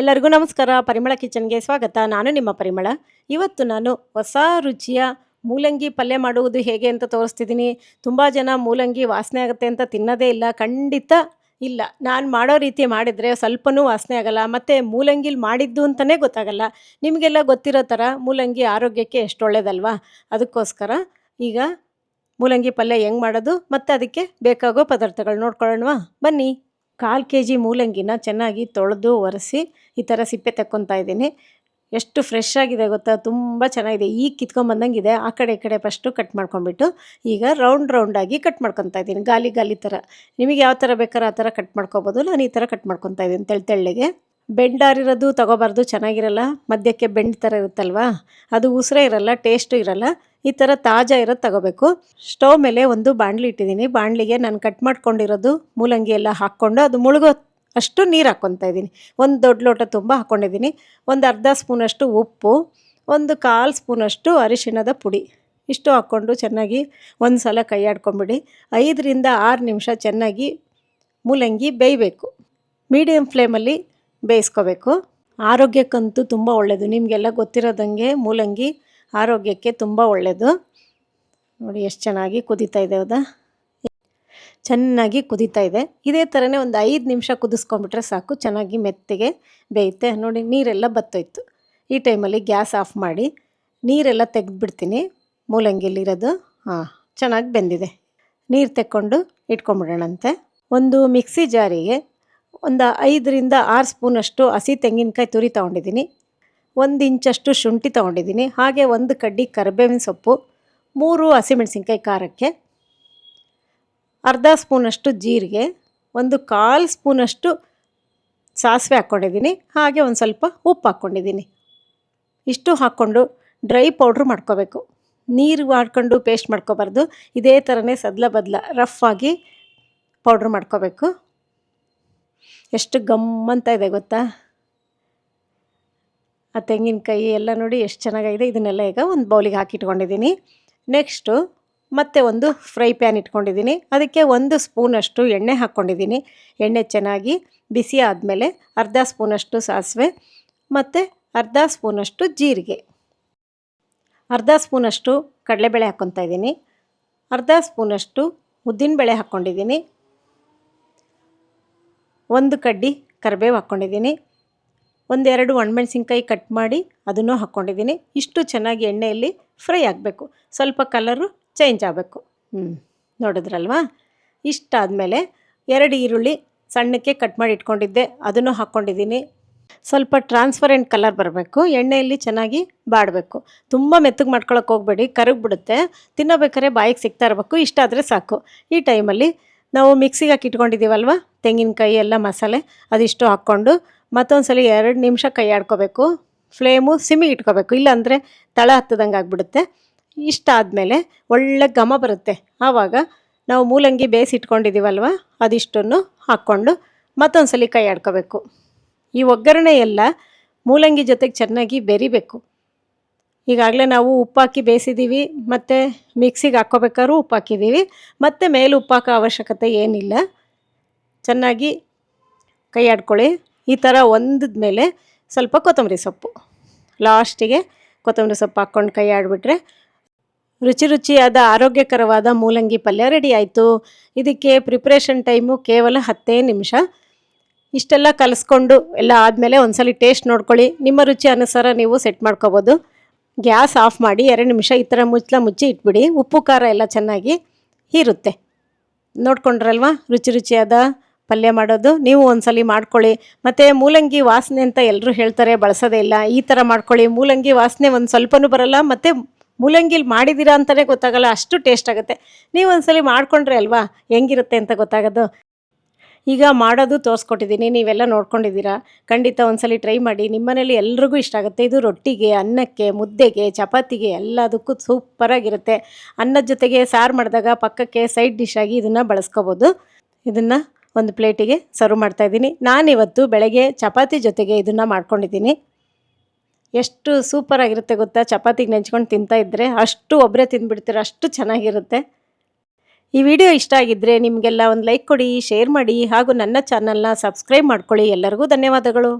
ಎಲ್ಲರಿಗೂ ನಮಸ್ಕಾರ. ಪರಿಮಳ ಕಿಚನ್ಗೆ ಸ್ವಾಗತ. ನಾನು ನಿಮ್ಮ ಪರಿಮಳ. ಇವತ್ತು ನಾನು ಹೊಸ ರುಚಿಯ ಮೂಲಂಗಿ ಪಲ್ಯ ಮಾಡುವುದು ಹೇಗೆ ಅಂತ ತೋರಿಸ್ತಿದ್ದೀನಿ. ತುಂಬ ಜನ ಮೂಲಂಗಿ ವಾಸನೆ ಆಗುತ್ತೆ ಅಂತ ತಿನ್ನೋದೇ ಇಲ್ಲ, ಖಂಡಿತ ಇಲ್ಲ. ನಾನು ಮಾಡೋ ರೀತಿ ಮಾಡಿದರೆ ಸ್ವಲ್ಪನೂ ವಾಸನೆ ಆಗಲ್ಲ. ಮತ್ತು ಮೂಲಂಗಿಲಿ ಮಾಡಿದ್ದು ಅಂತಲೇ ಗೊತ್ತಾಗಲ್ಲ. ನಿಮಗೆಲ್ಲ ಗೊತ್ತಿರೋ ಥರ ಮೂಲಂಗಿ ಆರೋಗ್ಯಕ್ಕೆ ಎಷ್ಟು ಒಳ್ಳೇದಲ್ವಾ ಅದಕ್ಕೋಸ್ಕರ ಈಗ ಮೂಲಂಗಿ ಪಲ್ಯ ಹೆಂಗೆ ಮಾಡೋದು, ಮತ್ತು ಅದಕ್ಕೆ ಬೇಕಾಗೋ ಪದಾರ್ಥಗಳು ನೋಡ್ಕೊಳ್ಳೋಣವಾ? ಬನ್ನಿ. ಕಾಲು ಕೆ ಜಿ ಮೂಲಂಗಿನ ಚೆನ್ನಾಗಿ ತೊಳೆದು ಒರೆಸಿ ಈ ಥರ ಸಿಪ್ಪೆ ತಕ್ಕೊತಾ ಇದ್ದೀನಿ. ಎಷ್ಟು ಫ್ರೆಶ್ ಆಗಿದೆ ಗೊತ್ತಾ? ತುಂಬ ಚೆನ್ನಾಗಿದೆ. ಈಗ ಕಿತ್ಕೊಂಬಂದಂಗಿದೆ ಆ ಕಡೆ ಈ ಕಡೆ ಫಸ್ಟು ಕಟ್ ಮಾಡ್ಕೊಂಬಿಟ್ಟು ಈಗ ರೌಂಡ್ ರೌಂಡಾಗಿ ಕಟ್ ಮಾಡ್ಕೊತಾ ಇದ್ದೀನಿ. ಗಾಲಿ ಗಾಲಿ ಥರ. ನಿಮಗೆ ಯಾವ ಥರ ಬೇಕಾದ್ರೆ ಆ ಥರ ಕಟ್ ಮಾಡ್ಕೊಬೋದು. ನಾನು ಈ ಥರ ಕಟ್ ಮಾಡ್ಕೊತಾ ಇದ್ದೀನಿ ತೆಳ್ ತೆಳ್ಳಗೆ. ಬೆಂಡಾರಿರೋದು ತೊಗೋಬಾರ್ದು. ಚೆನ್ನಾಗಿರಲ್ಲ. ಮಧ್ಯಕ್ಕೆ ಬೆಂಡ್ ಥರ ಇರುತ್ತಲ್ವಾ? ಅದು ಉಸಿರೇ ಇರಲ್ಲ ಟೇಸ್ಟು ಇರಲ್ಲ. ಈ ಥರ ತಾಜಾ ಇರೋದು ತಗೋಬೇಕು. ಸ್ಟವ್ ಮೇಲೆ ಒಂದು ಬಾಣಲಿ ಇಟ್ಟಿದ್ದೀನಿ. ಬಾಣಲಿಗೆ ನಾನು ಕಟ್ ಮಾಡ್ಕೊಂಡಿರೋದು ಮೂಲಂಗಿ ಎಲ್ಲ ಹಾಕ್ಕೊಂಡು ಅದು ಮುಳುಗೋ ಅಷ್ಟು ನೀರು ಹಾಕ್ಕೊತಾ ಇದ್ದೀನಿ. ಒಂದು ದೊಡ್ಡ ಲೋಟ ತುಂಬ ಹಾಕ್ಕೊಂಡಿದ್ದೀನಿ ಒಂದು ಅರ್ಧ ಸ್ಪೂನಷ್ಟು ಉಪ್ಪು, ಒಂದು ಕಾಲು ಸ್ಪೂನಷ್ಟು ಅರಿಶಿಣದ ಪುಡಿ. ಇಷ್ಟು ಹಾಕ್ಕೊಂಡು ಚೆನ್ನಾಗಿ ಒಂದು ಸಲ ಕೈ ಆಡ್ಕೊಂಬಿಡಿ ಐದರಿಂದ ಆರು ನಿಮಿಷ ಚೆನ್ನಾಗಿ ಮೂಲಂಗಿ ಬೇಯಬೇಕು. ಮೀಡಿಯಮ್ ಫ್ಲೇಮಲ್ಲಿ ಬೇಯಿಸ್ಕೋಬೇಕು. ಆರೋಗ್ಯಕ್ಕಂತೂ ತುಂಬ ಒಳ್ಳೆಯದು ನಿಮಗೆಲ್ಲ ಗೊತ್ತಿರೋದಂಗೆ ಮೂಲಂಗಿ ಆರೋಗ್ಯಕ್ಕೆ ತುಂಬ ಒಳ್ಳೆಯದು ನೋಡಿ ಎಷ್ಟು ಚೆನ್ನಾಗಿ ಕುದೀತಾ ಇದೆ ಹೌದಾ? ಚೆನ್ನಾಗಿ ಕುದೀತಾ ಇದೆ. ಇದೇ ಥರನೇ ಒಂದು ಐದು ನಿಮಿಷ ಕುದಿಸ್ಕೊಂಬಿಟ್ರೆ ಸಾಕು. ಚೆನ್ನಾಗಿ ಮೆತ್ತಗೆ ಬೇಯುತ್ತೆ. ನೋಡಿ ನೀರೆಲ್ಲ ಬತ್ತೋಯ್ತು. ಈ ಟೈಮಲ್ಲಿ ಗ್ಯಾಸ್ ಆಫ್ ಮಾಡಿ ನೀರೆಲ್ಲ ತೆಗೆದುಬಿಡ್ತೀನಿ. ಮೂಲಂಗಿಲಿರೋದು ಹಾಂ, ಚೆನ್ನಾಗಿ ಬೆಂದಿದೆ. ನೀರು ತೆಕ್ಕೊಂಡು ಇಟ್ಕೊಂಬಿಡೋಣಂತೆ ಒಂದು ಮಿಕ್ಸಿ ಜಾರಿಗೆ ಒಂದು ಐದರಿಂದ ಆರು ಸ್ಪೂನಷ್ಟು ಹಸಿ ತೆಂಗಿನಕಾಯಿ ತುರಿ ತೊಗೊಂಡಿದ್ದೀನಿ. ಒಂದು ಇಂಚಷ್ಟು ಶುಂಠಿ ತೊಗೊಂಡಿದ್ದೀನಿ. ಹಾಗೆ ಒಂದು ಕಡ್ಡಿ ಕರಿಬೇವಿನ ಸೊಪ್ಪು, ಮೂರು ಹಸಿಮೆಣಸಿನ್ಕಾಯಿ ಖಾರಕ್ಕೆ, ಅರ್ಧ ಸ್ಪೂನಷ್ಟು ಜೀರಿಗೆ, ಒಂದು ಕಾಲು ಸ್ಪೂನಷ್ಟು ಸಾಸಿವೆ ಹಾಕ್ಕೊಂಡಿದ್ದೀನಿ ಹಾಗೆ ಒಂದು ಸ್ವಲ್ಪ ಉಪ್ಪು ಹಾಕ್ಕೊಂಡಿದ್ದೀನಿ ಇಷ್ಟು ಹಾಕ್ಕೊಂಡು ಡ್ರೈ ಪೌಡ್ರ್ ಮಾಡ್ಕೋಬೇಕು. ನೀರು ಮಾಡ್ಕೊಂಡು ಪೇಸ್ಟ್ ಮಾಡ್ಕೋಬಾರ್ದು. ಇದೇ ಥರನೇ ಸದ್ಲ ಬದಲ ರಫ್ ಆಗಿ ಪೌಡ್ರ್ ಮಾಡ್ಕೋಬೇಕು. ಎಷ್ಟು ಗಮ್ಮಂತ ಇದೆ ಗೊತ್ತಾ? ಆ ತೆಂಗಿನಕಾಯಿ ಎಲ್ಲ ನೋಡಿ ಎಷ್ಟು ಚೆನ್ನಾಗಿದೆ ಇದನ್ನೆಲ್ಲ ಈಗ ಒಂದು ಬೌಲಿಗೆ ಹಾಕಿಟ್ಕೊಂಡಿದ್ದೀನಿ. ನೆಕ್ಸ್ಟು ಮತ್ತೆ ಒಂದು ಫ್ರೈ ಪ್ಯಾನ್ ಇಟ್ಕೊಂಡಿದ್ದೀನಿ. ಅದಕ್ಕೆ ಒಂದು ಸ್ಪೂನಷ್ಟು ಎಣ್ಣೆ ಹಾಕ್ಕೊಂಡಿದ್ದೀನಿ. ಎಣ್ಣೆ ಚೆನ್ನಾಗಿ ಬಿಸಿ ಆದಮೇಲೆ ಅರ್ಧ ಸ್ಪೂನಷ್ಟು ಸಾಸಿವೆ ಮತ್ತು ಅರ್ಧ ಸ್ಪೂನಷ್ಟು ಜೀರಿಗೆ. ಅರ್ಧ ಸ್ಪೂನಷ್ಟು ಕಡಲೆಬೇಳೆ ಹಾಕ್ಕೊತಾ ಇದ್ದೀನಿ. ಅರ್ಧ ಸ್ಪೂನಷ್ಟು ಉದ್ದಿನಬೇಳೆ ಹಾಕ್ಕೊಂಡಿದ್ದೀನಿ. ಒಂದು ಕಡ್ಡಿ ಕರಿಬೇವು ಹಾಕ್ಕೊಂಡಿದ್ದೀನಿ. ಒಂದೆರಡು ಒಣಮೆಣ್ಸಿನ್ಕಾಯಿ ಕಟ್ ಮಾಡಿ ಅದನ್ನು ಹಾಕ್ಕೊಂಡಿದ್ದೀನಿ. ಇಷ್ಟು ಚೆನ್ನಾಗಿ ಎಣ್ಣೆಯಲ್ಲಿ ಫ್ರೈ ಆಗಬೇಕು. ಸ್ವಲ್ಪ ಕಲರು ಚೇಂಜ್ ಆಗಬೇಕು. ಹ್ಞೂ ನೋಡಿದ್ರಲ್ವಾ? ಇಷ್ಟಾದಮೇಲೆ ಎರಡು ಈರುಳ್ಳಿ ಸಣ್ಣಕ್ಕೆ ಕಟ್ ಮಾಡಿ ಇಟ್ಕೊಂಡಿದ್ದೆ. ಅದನ್ನು ಹಾಕ್ಕೊಂಡಿದ್ದೀನಿ. ಸ್ವಲ್ಪ ಟ್ರಾನ್ಸ್ಪರೆಂಟ್ ಕಲರ್ ಬರಬೇಕು. ಎಣ್ಣೆಯಲ್ಲಿ ಚೆನ್ನಾಗಿ ಬಾಡಬೇಕು. ತುಂಬ ಮೆತ್ತಗೆ ಮಾಡ್ಕೊಳಕ್ಕೆ ಹೋಗಬೇಡಿ. ಕರಗಿಬಿಡುತ್ತೆ. ತಿನ್ನಬೇಕಾದ್ರೆ ಬಾಯಿಗೆ ಸಿಗ್ತಾ ಇರಬೇಕು. ಇಷ್ಟ ಆದರೆ ಸಾಕು. ಈ ಟೈಮಲ್ಲಿ ನಾವು ಮಿಕ್ಸಿಗೆ ಹಾಕಿ ಇಟ್ಕೊಂಡಿದ್ದೀವಲ್ವ ತೆಂಗಿನಕಾಯಿ ಎಲ್ಲ ಮಸಾಲೆ, ಅದಿಷ್ಟು ಹಾಕ್ಕೊಂಡು ಮತ್ತೊಂದು ಸಲ ಎರಡು ನಿಮಿಷ ಕೈ ಆಡ್ಕೋಬೇಕು ಫ್ಲೇಮು ಸಿಮ್ಮಿಗೆ ಇಟ್ಕೋಬೇಕು. ಇಲ್ಲಾಂದರೆ ತಳ ಹತ್ತದಂಗೆ ಆಗಿಬಿಡುತ್ತೆ. ಇಷ್ಟ ಆದಮೇಲೆ ಒಳ್ಳೆ ಘಮ ಬರುತ್ತೆ. ಆವಾಗ ನಾವು ಮೂಲಂಗಿ ಬೇಯಿಸಿ ಇಟ್ಕೊಂಡಿದ್ದೀವಲ್ವ, ಅದಿಷ್ಟನ್ನು ಹಾಕ್ಕೊಂಡು ಮತ್ತೊಂದು ಸಲ ಕೈ ಆಡ್ಕೋಬೇಕು ಈ ಒಗ್ಗರಣೆ ಎಲ್ಲ ಮೂಲಂಗಿ ಜೊತೆಗೆ ಚೆನ್ನಾಗಿ ಬೆರಿಬೇಕು. ಈಗಾಗಲೇ ನಾವು ಉಪ್ಪು ಹಾಕಿ ಬೇಯಿಸಿದ್ದೀವಿ, ಮತ್ತು ಮಿಕ್ಸಿಗೆ ಹಾಕ್ಕೋಬೇಕಾದ್ರೂ ಉಪ್ಪು ಹಾಕಿದ್ದೀವಿ ಮತ್ತು ಮೇಲೆ ಉಪ್ಪು ಹಾಕೋ ಅವಶ್ಯಕತೆ ಏನಿಲ್ಲ. ಚೆನ್ನಾಗಿ ಕೈ ಆಡ್ಕೊಳ್ಳಿ ಈ ಥರ ಒಂದದ ಮೇಲೆ ಸ್ವಲ್ಪ ಕೊತ್ತಂಬರಿ ಸೊಪ್ಪು. ಲಾಸ್ಟಿಗೆ ಕೊತ್ತಂಬರಿ ಸೊಪ್ಪು ಹಾಕ್ಕೊಂಡು ಕೈ ಆಡಿಬಿಟ್ರೆ ರುಚಿ ರುಚಿಯಾದ ಆರೋಗ್ಯಕರವಾದ ಮೂಲಂಗಿ ಪಲ್ಯ ರೆಡಿ ಆಯಿತು. ಇದಕ್ಕೆ ಪ್ರಿಪ್ರೇಷನ್ ಟೈಮು ಕೇವಲ ಹತ್ತೇ ನಿಮಿಷ. ಇಷ್ಟೆಲ್ಲ ಕಲಿಸ್ಕೊಂಡು ಎಲ್ಲ ಆದಮೇಲೆ ಒಂದ್ಸಲಿ ಟೇಸ್ಟ್ ನೋಡ್ಕೊಳ್ಳಿ. ನಿಮ್ಮ ರುಚಿ ಅನುಸಾರ ನೀವು ಸೆಟ್ ಮಾಡ್ಕೋಬೋದು. ಗ್ಯಾಸ್ ಆಫ್ ಮಾಡಿ ಎರಡು ನಿಮಿಷ ಈ ಥರ ಮುಚ್ಚಲ ಮುಚ್ಚಿ ಇಟ್ಬಿಡಿ. ಉಪ್ಪು ಖಾರ ಎಲ್ಲ ಚೆನ್ನಾಗಿ ಹೀರುತ್ತೆ. ನೋಡ್ಕೊಂಡ್ರಲ್ವಾ? ರುಚಿ ರುಚಿಯಾದ ಪಲ್ಯ ಮಾಡೋದು, ನೀವು ಒಂದ್ಸಲಿ ಮಾಡ್ಕೊಳ್ಳಿ. ಮತ್ತು ಮೂಲಂಗಿ ವಾಸನೆ ಅಂತ ಎಲ್ಲರೂ ಹೇಳ್ತಾರೆ, ಬಳಸೋದೇ ಇಲ್ಲ. ಈ ಥರ ಮಾಡ್ಕೊಳ್ಳಿ. ಮೂಲಂಗಿ ವಾಸನೆ ಒಂದು ಸ್ವಲ್ಪನೂ ಬರಲ್ಲ, ಮತ್ತು ಮೂಲಂಗಿಲಿ ಮಾಡಿದ್ದೀರಾ ಅಂತಲೇ ಗೊತ್ತಾಗಲ್ಲ, ಅಷ್ಟು ಟೇಸ್ಟ್ ಆಗುತ್ತೆ. ನೀವು ಒಂದ್ಸಲಿ ಮಾಡ್ಕೊಂಡ್ರೆ ಅಲ್ವಾ, ಹೆಂಗಿರುತ್ತೆ ಅಂತ ಗೊತ್ತಾಗೋದು. ಈಗ ಮಾಡೋದು ತೋರಿಸ್ಕೊಟ್ಟಿದ್ದೀನಿ, ನೀವೆಲ್ಲ ನೋಡ್ಕೊಂಡಿದ್ದೀರಾ? ಖಂಡಿತ ಒಂದ್ಸಲಿ ಟ್ರೈ ಮಾಡಿ. ನಿಮ್ಮನೇಲಿ ಎಲ್ರಿಗೂ ಇಷ್ಟ ಆಗುತ್ತೆ. ಇದು ರೊಟ್ಟಿಗೆ, ಅನ್ನಕ್ಕೆ, ಮುದ್ದೆಗೆ, ಚಪಾತಿಗೆ, ಎಲ್ಲದಕ್ಕೂ ಸೂಪರಾಗಿರುತ್ತೆ ಅನ್ನದ ಜೊತೆಗೆ ಸಾರು ಮಾಡಿದಾಗ ಪಕ್ಕಕ್ಕೆ ಸೈಡ್ ಡಿಶ್ ಆಗಿ ಇದನ್ನು ಬಳಸ್ಕೋಬೋದು. ಇದನ್ನು ಒಂದು ಪ್ಲೇಟಿಗೆ ಸರ್ವ್ ಮಾಡ್ತಾಯಿದ್ದೀನಿ ನಾನಿವತ್ತು ಬೆಳಗ್ಗೆ ಚಪಾತಿ ಜೊತೆಗೆ ಇದನ್ನು ಮಾಡ್ಕೊಂಡಿದ್ದೀನಿ. ಎಷ್ಟು ಸೂಪರಾಗಿರುತ್ತೆ ಗೊತ್ತಾ? ಚಪಾತಿಗೆ ನೆಂಚ್ಕೊಂಡು ತಿಂತಾ ಇದ್ದರೆ ಅಷ್ಟು ಒಬ್ಬರೇ ತಿಂದ್ಬಿಡ್ತೀರ, ಅಷ್ಟು ಚೆನ್ನಾಗಿರುತ್ತೆ. ಈ ವಿಡಿಯೋ ಇಷ್ಟ ಆಗಿದ್ದರೆ ನಿಮಗೆಲ್ಲ ಒಂದು ಲೈಕ್ ಕೊಡಿ, ಶೇರ್ ಮಾಡಿ ಹಾಗೂ ನನ್ನ ಚಾನಲ್ನ ಸಬ್ಸ್ಕ್ರೈಬ್ ಮಾಡ್ಕೊಳ್ಳಿ. ಎಲ್ಲರಿಗೂ ಧನ್ಯವಾದಗಳು.